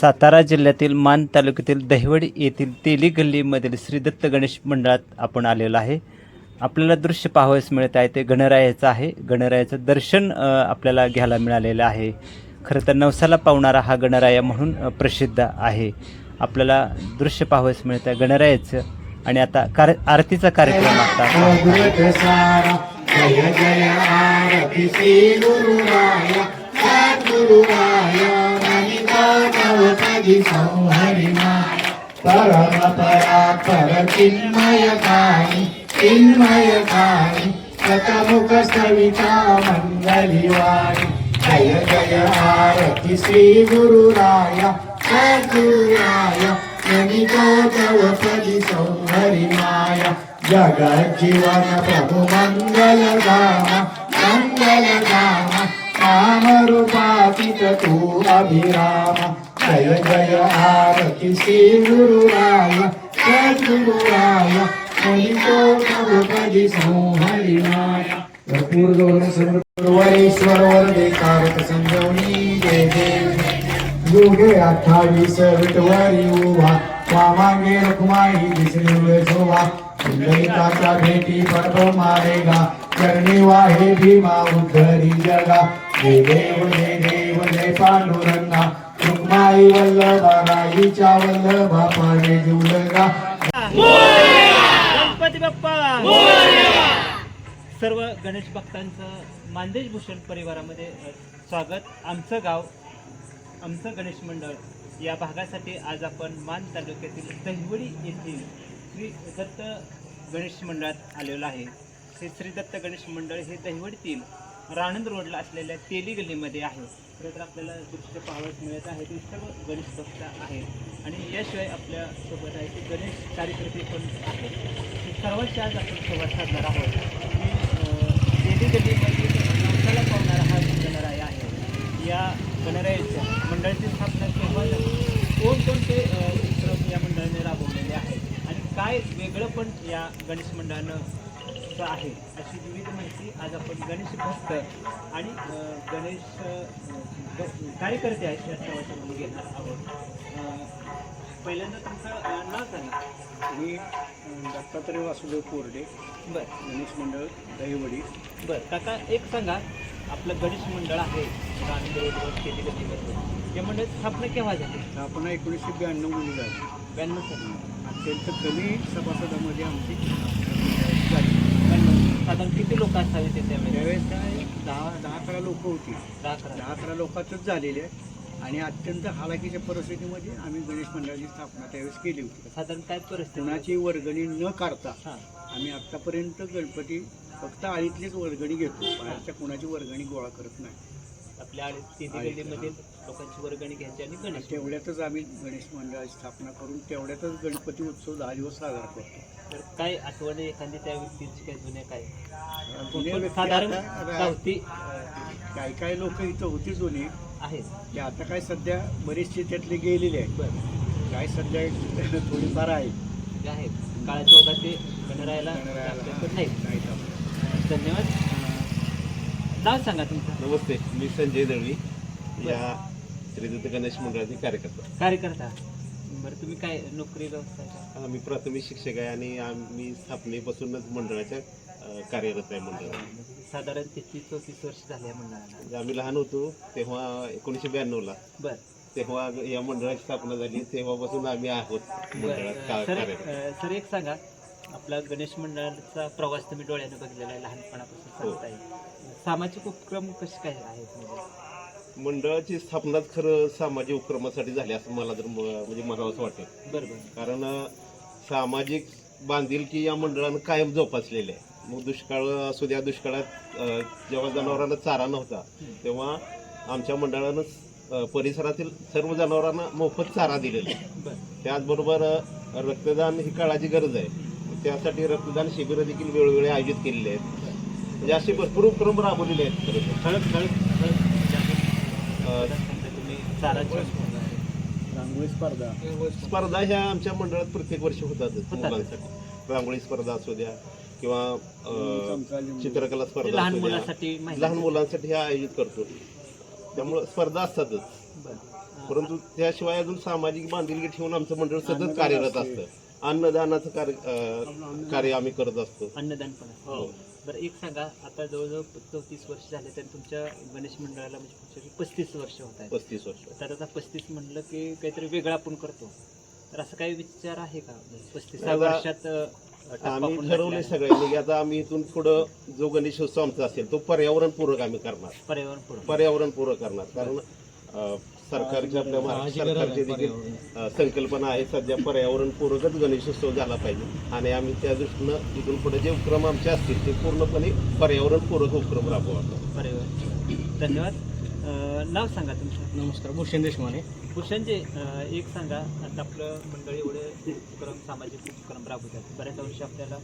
सातारा जिल्ह्यातील मान तालुक्यातील दहिवड येथील तेली गल्लीमधील श्री दत्त गणेश मंडळात आपण आलेलो आहे. आपल्याला दृश्य पाहावयास मिळत आहे. ते गणरायाचं आहे. गणरायाचं दर्शन आपल्याला घ्यायला मिळालेलं आहे. खरं तर नवसाला पावणारा हा गणराया म्हणून प्रसिद्ध आहे. आपल्याला दृश्य पाहावयास मिळत आहे गणरायाचं. आणि आता कार आरतीचा कार्यक्रम आता. संहरिमा परमपरा परचिन्मयकानि चिन्मयकानि शतमुखसविता मङ्गलिवाणि जय जय आरति श्रीगुरुराय सगुराय गणिका संहरिमाय जगज्जीवन प्रभु मङ्गलधाम मङ्गलधाम धाम तु अभिराम। जय जय आरती श्री गुरुराय सद्गुरुराय कलितो प्रभुपदी संहरिमाय भरपूर गौरव सर्वेश्वर वरदे कारक जय। देव अठ्ठावीस विटवारी उभा शोभा। भेटी पडतो मारेगा चरणी वाहे भीमा उद्धरी जगा। जय देव जय देव जय पांडुरंगा। रुक्माई वल्लभा वल्लभा पाडे जुलगा गणपती बाप्पा! सर्व गणेश भक्तांचं मानदेश भूषण परिवारामध्ये स्वागत. आमचं गाव आमचं गणेश मंडळ या भागासाठी आज आपण मान तालुक्यातील दहिवडी येथील श्री दत्त गणेश मंडळात आलेलो आहे. हे श्री दत्त गणेश मंडळ हे दहिवडीतील राणंद रोडला असलेल्या तेली गल्लीमध्ये आहे. खरं तर आपल्याला दृश्य पाहावयास मिळत आहे. ते सर्व गणेश भक्त आहे आणि याशिवाय आपल्यासोबत आहे ते गणेश कार्यकर्ते पण आहेत सर्वात सर्वांशी आज आपण संवाद साधणार आहोत. की तेली गल्लीमध्ये नवसाला पावणारा हा गणराय आहे. या गणरायाच्या मंडळाची स्थापना केव्हा कोणकोणते उपक्रम या मंडळाने राबवलेले आहेत. आणि काय वेगळं पण या गणेश मंडळानं चं आहे अशी विविध माहिती आज आपण गणेश भक्त आणि गणेश कार्यकर्ते आहेत या सर्वांशी घेणार आहोत. पहिल्यांदा तुमचं नाव सांगा. मी दत्तात्रय वासुदेव कोरडे बरं. गणेश मंडळ दहिवडी. बरं. काका एक सांगा आपलं गणेश मंडळ आहे या मंडळाची स्थापना केव्हा झाली? स्थापना एकोणीसशे ब्याण्णवमध्ये झाली. ब्याण्णव साली. अत्यंत कमी सभासदामध्ये आमची झाली. साधारण किती लोक असावे ते त्यावेळेस त्यावेळेस काय दहा दहा अकरा लोक होती. दहा अकरा. दहा अकरा लोकांचंच झालेले आहे. आणि अत्यंत हालाकीच्या परिस्थितीमध्ये आम्ही गणेश मंडळाची स्थापना त्यावेळेस केली होती. साधारण काय परिस्थिती? कुणाची वर्गणी न काढता हां. आम्ही आत्तापर्यंत गणपती फक्त आळीतलीच वर्गणी घेतो. बाहेरच्या कुणाची वर्गणी गोळा करत नाही. आपल्या आळी तिथे आळी, गल्लीमध्ये लोकांची वर्गणी घ्यायची आणि गणेश तेवढ्यातच आम्ही गणेश मंडळाची स्थापना करून तेवढ्यातच गणपती उत्सव दहा दिवस साजरा करतो. तर काय आठवण आहे एखादी त्या व्यक्तीची काय जुन्या काय? साधारण गावठी काही काही लोक इथं होती जुनी? आहे ते आता काय सध्या बरेचसे त्यातले गेलेले आहेत. काय सध्या थोडीफार आहे. जे आहेत काळाच्या ओघात ते गणरायाला. गणरायाला- पण नाही नाहीत. धन्यवाद. नाव सांगा तुमचं. नमस्ते मी संजय दळवी या श्रीदत्त गणेश मंडळाचे कार्यकर्ता. कार्यकर्ता. बरं तुम्ही काय नोकरी व्यवसाय? आम्ही प्राथमिक शिक्षक आहे आणि आम्ही स्थापनेपासूनच मंडळाच्या अ, कार्यरत आहे मंडळात साधारण तेहतीस चौतीस वर्ष झाले मंडळाला? म्हणजे आम्ही लहान होतो तेव्हा एकोणीसशे ब्याण्णवला बरं. तेव्हा या मंडळाची स्थापना झाली तेव्हापासून आम्ही आहोत मंडळात का- बरं सर कार्यरत. अं, सर एक सांगा आपला गणेश मंडळाचा प्रवास तुम्ही डोळ्याने बघितलेला आहे लहानपणापासून हो. सांगताय. सामाजिक उपक्रम कसे काय आहेत म्हणजे? मंडळाची स्थापनाच खरं सामाजिक उपक्रमासाठी झाली असं मला तर म- म्हणजे म्हणावंच वाटेल. बरं बरं कारण अ, सामाजिक बांधिलकी या मंडळानं कायम जोपासलेली आहे. मग दुष्काळ असू द्या दुष्काळात अ, जेव्हा जनावरांना चारा नव्हता तेव्हा आमच्या मंडळानं अ, परिसरातील सर्व जनावरांना मोफत चारा दिलेला आहे. बरं. त्याचबरोबर अ, रक्तदान ही काळाची गरज आहे. त्यासाठी रक्तदान शिबिरं देखील वेळोवेळी आयोजित केलेली आहेत. म्हणजे असे भरपूर उपक्रम राबवलेले आहेत खरं तर. ठळक ठळक तुम्ही रांगोळी स्पर्धा. स्पर्धा. ह्या आमच्या मंडळात प्रत्येक वर्षी होतातच होतात. मुलांसाठी. रांगोळी स्पर्धा असू द्या किंवा चित्रकला स्पर्धा लहान असू द्या. मुलांसाठी लहान मुलांसाठी हे आयोजित करतो. त्यामुळं स्पर्धा असतातच. परंतु त्याशिवाय अजून सामाजिक बांधिलकी ठेवून आमचं मंडळ सतत कार्यरत असतं. अन्नदानाचं कार्य कार्य आम्ही करत असतो. अन्नदान पण असतं. हो. बरं एक सांगा आता जवळजवळ चौतीस वर्ष झाले तरी तुमच्या गणेश मंडळाला म्हणजे पस्तीस वर्ष होत आहेत. पस्तीस वर्ष. तर आता पस्तीस म्हणलं की काहीतरी वेगळं आपण करतो. तर असं काही विचार आहे का? पस्तीस आता वर्षात आम्ही ठरवले आहे. सगळ्यांनी आता आम्ही इथून पुढं जो गणेशोत्सव आमचा असेल तो पर्यावरणपूरक आम्ही करणार. पर्यावरण पूर्ण पर्यावरणपूरक करणार. कारण सरकारची आपल्या महाराष्ट्र सरकारची देखील संकल्पना आहे. सध्या पर्यावरणपूरकच गणेशोत्सव झाला पाहिजे. आणि आम्ही त्या दृष्टीनं इथून पुढे जे उपक्रम आमचे असतील ते पूर्णपणे पर्यावरणपूरक उपक्रम राबवणार पर्यावरण. धन्यवाद. नाव सांगा तुमचं. नमस्कार भूषण देशमाने. भूषणजी एक सांगा. आता आपलं मंडळ एवढे उपक्रम सामाजिक उपक्रम राबवतात. बऱ्याच वर्षी आपल्याला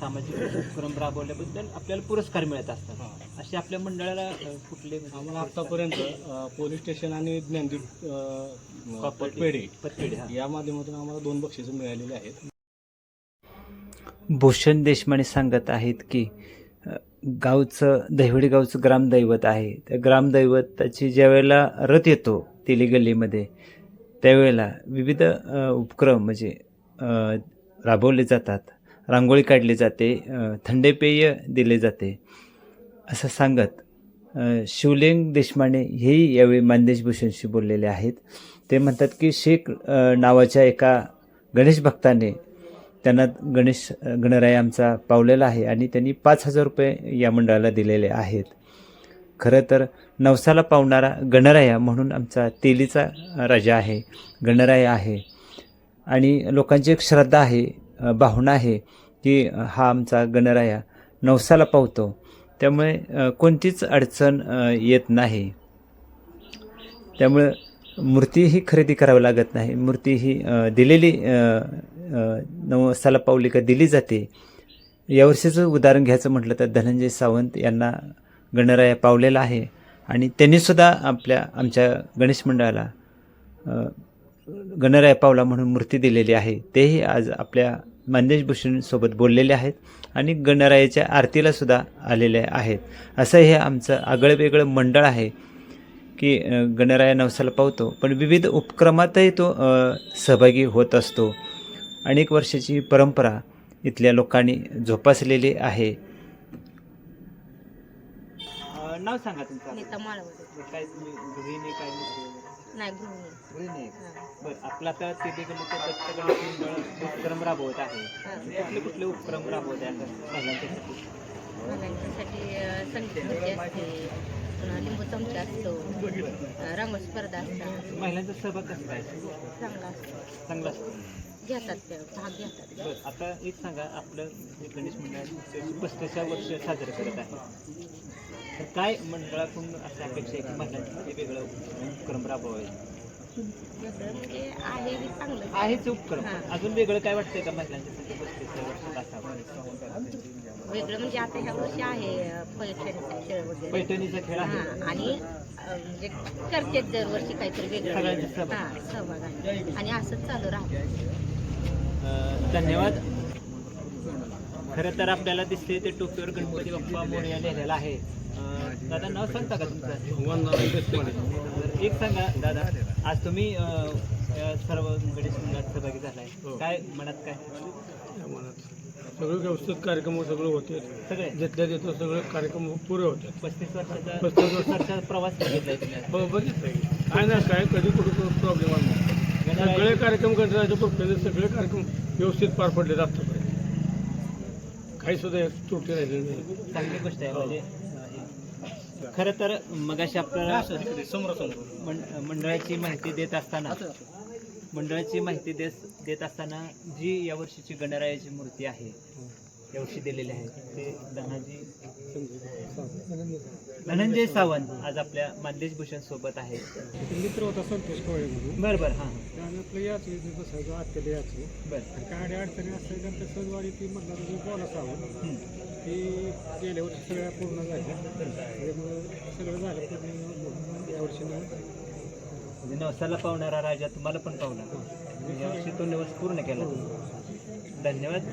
सामाजिक उपक्रम राबवल्याबद्दल आपल्याला पुरस्कार मिळत असतात. असे आपल्या मंडळाला अं, कुठले म्हणजे. आम्हाला आतापर्यंत पोलीस स्टेशन आणि ज्ञानदीप अ, पतपेढी. पतपेढी हा. या माध्यमातून आम्हाला दोन बक्षिसं मिळालेली आहेत. भूषण देशमाने सांगत आहेत की अ, गावचं दहिवडी गावचं ग्रामदैवत आहे. त्या ग्रामदैवताची ज्यावेळेला रथ येतो तेली गल्लीमध्ये त्यावेळेला विविध अ, उपक्रम म्हणजे अ, राबवले जातात. रांगोळी काढली जाते अ, थंडे पेय दिले जाते. असं सांगत शिवलिंग देशमाने हेही यावेळी मानदेश भूषणशी बोललेले आहेत. ते म्हणतात की शेख नावाच्या एका गणेश भक्ताने त्यांना गणेश गणराय आमचा पावलेला आहे आणि त्यांनी पाच हजार रुपये या मंडळाला दिलेले आहेत. खरं तर नवसाला पावणारा गणराया म्हणून आमचा तेलीचा राजा आहे गणराया आहे. आणि लोकांची एक श्रद्धा आहे भावना आहे की हा आमचा गणराया नवसाला पावतो. त्यामुळे कोणतीच अडचण येत नाही. त्यामुळे मूर्ती ही खरेदी करावी लागत नाही. मूर्ती ही दिलेली नवसाला पावलिका दिली जाते. यावर्षीचं उदाहरण घ्यायचं म्हटलं तर धनंजय सावंत यांना गणराया पावलेला आहे. आणि त्यांनीसुद्धा आपल्या आमच्या गणेश मंडळाला गणरायपावला म्हणून मूर्ती दिलेली आहे. तेही आज आपल्या मानदेश भूषणसोबत बोललेले आहेत आणि गणरायाच्या आरतीला सुद्धा आलेले आहेत. असं हे आमचं आगळंवेगळं मंडळ आहे की गणराया नवसाला पावतो. पण विविध उपक्रमातही तो सहभागी होत असतो. अनेक वर्षाची परंपरा इथल्या लोकांनी जोपासलेली आहे. नाव सांगा तुमचं नीता माळवडे काय तुम्ही गृहिणी काय नाही गृहिणी? गृहिणी. हा. बरं आपला आता तिथे गेलो तर मंडळ उपक्रम राबवत आहे. कुठले कुठले उपक्रम राबवत आहे आता महिलांच्यासाठी? महिलांसाठी अं, संगीत नृत्य असते पुन्हा लिंबू चमचा असतो अं, रांगोळी स्पर्धा असतात. महिलांचा सहभाग कसा आहे चांगला असतो. चांगला असतो. घेतात त्या भाग घेतात. बरं आता एक सांगा आपलं गणेश मंडळ पस्तीसच्या वर्ष साजरं करत आहे. तर काय मंडळाकडून असं अपेक्षा आहे की महिलांसाठी वेगळं उपक्रम राबवायचं म्हणजे आहे हे चांगलं आहेच उपक्रम. हां. अजून वेगळं काय वाटतंय का महिलांच्यासाठी पस्तीसच्या वर्षात असावं वेगळं म्हणजे आता ह्या वर्षी आहे अं, पैठणीचा खेळ वगैरे. पैठणीचा खेळ आहे. हा आणि अं, म्हणजे करतेच दरवर्षी काहीतरी वेगळं. सगळ्यांचा. सहभाग. हा सहभाग आहे. आणि असंच चालू राहतं. अं, धन्यवाद. खरं तर आपल्याला दिसते ते टोपीवर गणपती बाप्पा मोरया लिहिलेला आहे. दादा नाव सांगता का तुमचं? एक सांगा दादा. आज तुम्ही सर्व गणेश मंडळात सहभागी झालाय. काय मनात काय? सगळे व्यवस्थित कार्यक्रम सगळं होते. सगळे? जिथल्या तिथं सगळे कार्यक्रम पुरे होते. पस्तीस वर्षाचा पस्तीस वर्ष. वर्षाचा प्रवास बघितलाय तुम्ही हो बघितलं काय ना काय कधी कुठं प्रॉब्लेम आला. सगळे कार्यक्रम पक्षाचे सगळे कार्यक्रम व्यवस्थित पार पडले जातात काही सुद्धा त्रुटी राहिलेली नाही. चांगली गोष्ट आहे म्हणजे अं, खरं तर मगाशी आपल्याला समोर समोर. मं- मंडळाची माहिती देत असताना मंडळाची माहिती देत देत असताना जी यावर्षीची गणरायाची मूर्ती आहे यावर्षी दिलेली आहे. ते धनाजी धनंजय सावंत आज आपल्या मानदेश भूषण सोबत आहे. मित्र होता संतोष कवळे म्हणून. बरं बरं हां त्याने आपलं याच इथे बसायचो आत्याला याची. बरं. काय अडी अडचणी असतात त्यांच्या सहजवाडी ती म्हटलं तुझी बोला सावं हं. ती गेल्या वर्षी सगळ्या पूर्ण झाल्या. सगळं झालं पूर्ण यावर्षी नाही. म्हणजे नवसाला पावणारा राजा तुम्हाला पण पावला. यावर्षी तो नवस पूर्ण केला. धन्यवाद.